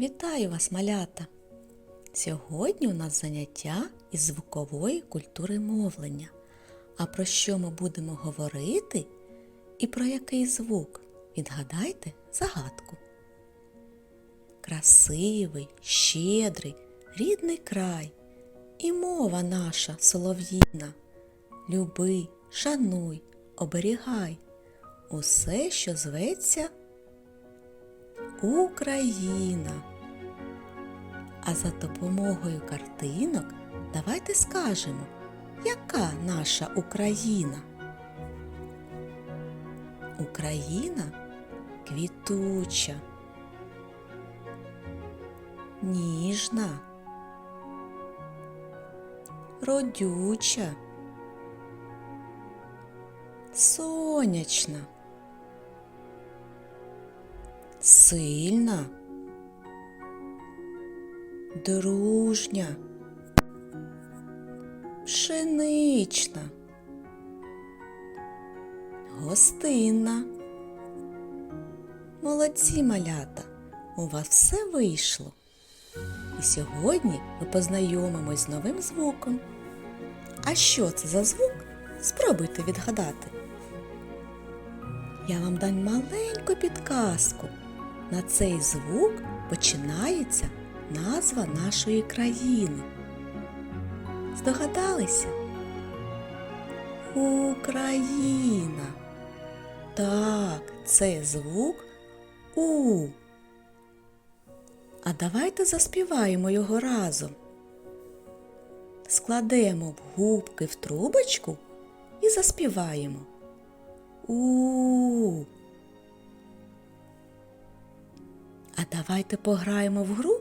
Вітаю вас, малята! Сьогодні у нас заняття із звукової культури мовлення. А про що ми будемо говорити і про який звук? Відгадайте загадку. Красивий, щедрий, рідний край і мова наша солов'їна. Люби, шануй, оберігай усе, що зветься Україна. А за допомогою картинок давайте скажемо, яка наша Україна? Україна квітуча, ніжна, родюча, сонячна, сильна, дружня, пшенична, гостинна. Молодці малята, у вас все вийшло. І сьогодні ми познайомимось з новим звуком. А що це за звук? Спробуйте відгадати. Я вам дам маленьку підказку. На цей звук починається назва нашої країни. Здогадалися? Україна. Так, це звук У. А давайте заспіваємо його разом. Складемо губки в трубочку і заспіваємо. У. давайте пограємо в гру.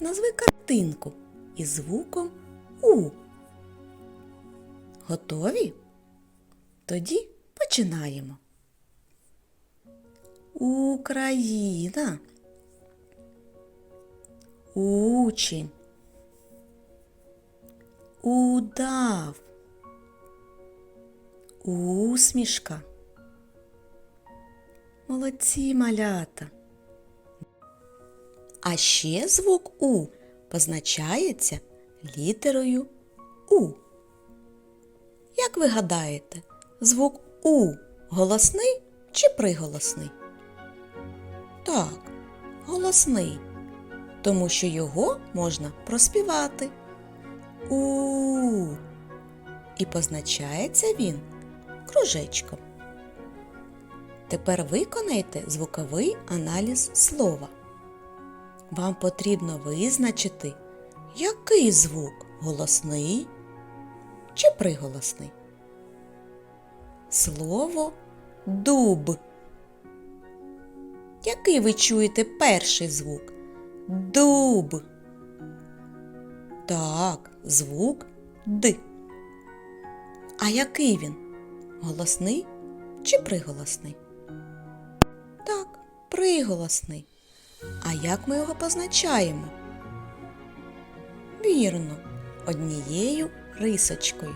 Назви картинку із звуком У. Готові? Тоді починаємо. Україна. Учень. Удав. Усмішка. Молодці малята. А ще звук У позначається літерою У. Як ви гадаєте, звук У голосний чи приголосний? Так, голосний, тому що його можна проспівати. У. І позначається він кружечком. Тепер виконайте звуковий аналіз слова. Вам потрібно визначити, який звук голосний чи приголосний. Слово дуб. Який ви чуєте перший звук? Дуб. Так, звук Д. А який він? Голосний чи приголосний? Так, приголосний. А як ми його позначаємо? Вірно, однією рисочкою.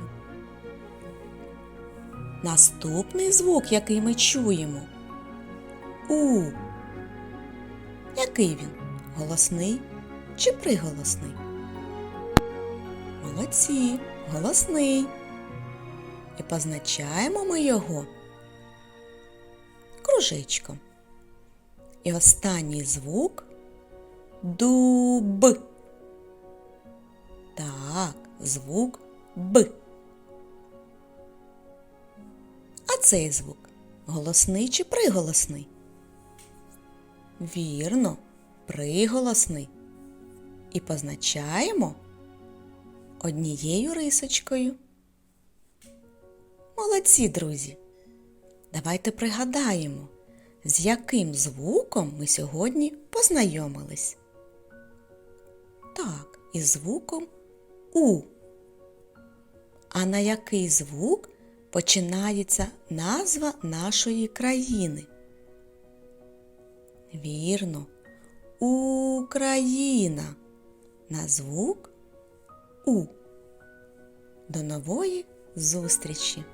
Наступний звук, який ми чуємо. У. Який він? Голосний чи приголосний? Молодці, голосний. І позначаємо ми його кружечком. І останній звук дуб. Так, звук Б. А цей звук голосний чи приголосний? Вірно, приголосний. І позначаємо однією рисочкою. Молодці, друзі! Давайте пригадаємо, з яким звуком ми сьогодні познайомились. Так, із звуком У. А на який звук починається назва нашої країни? Вірно, Україна. На звук У. До нової зустрічі!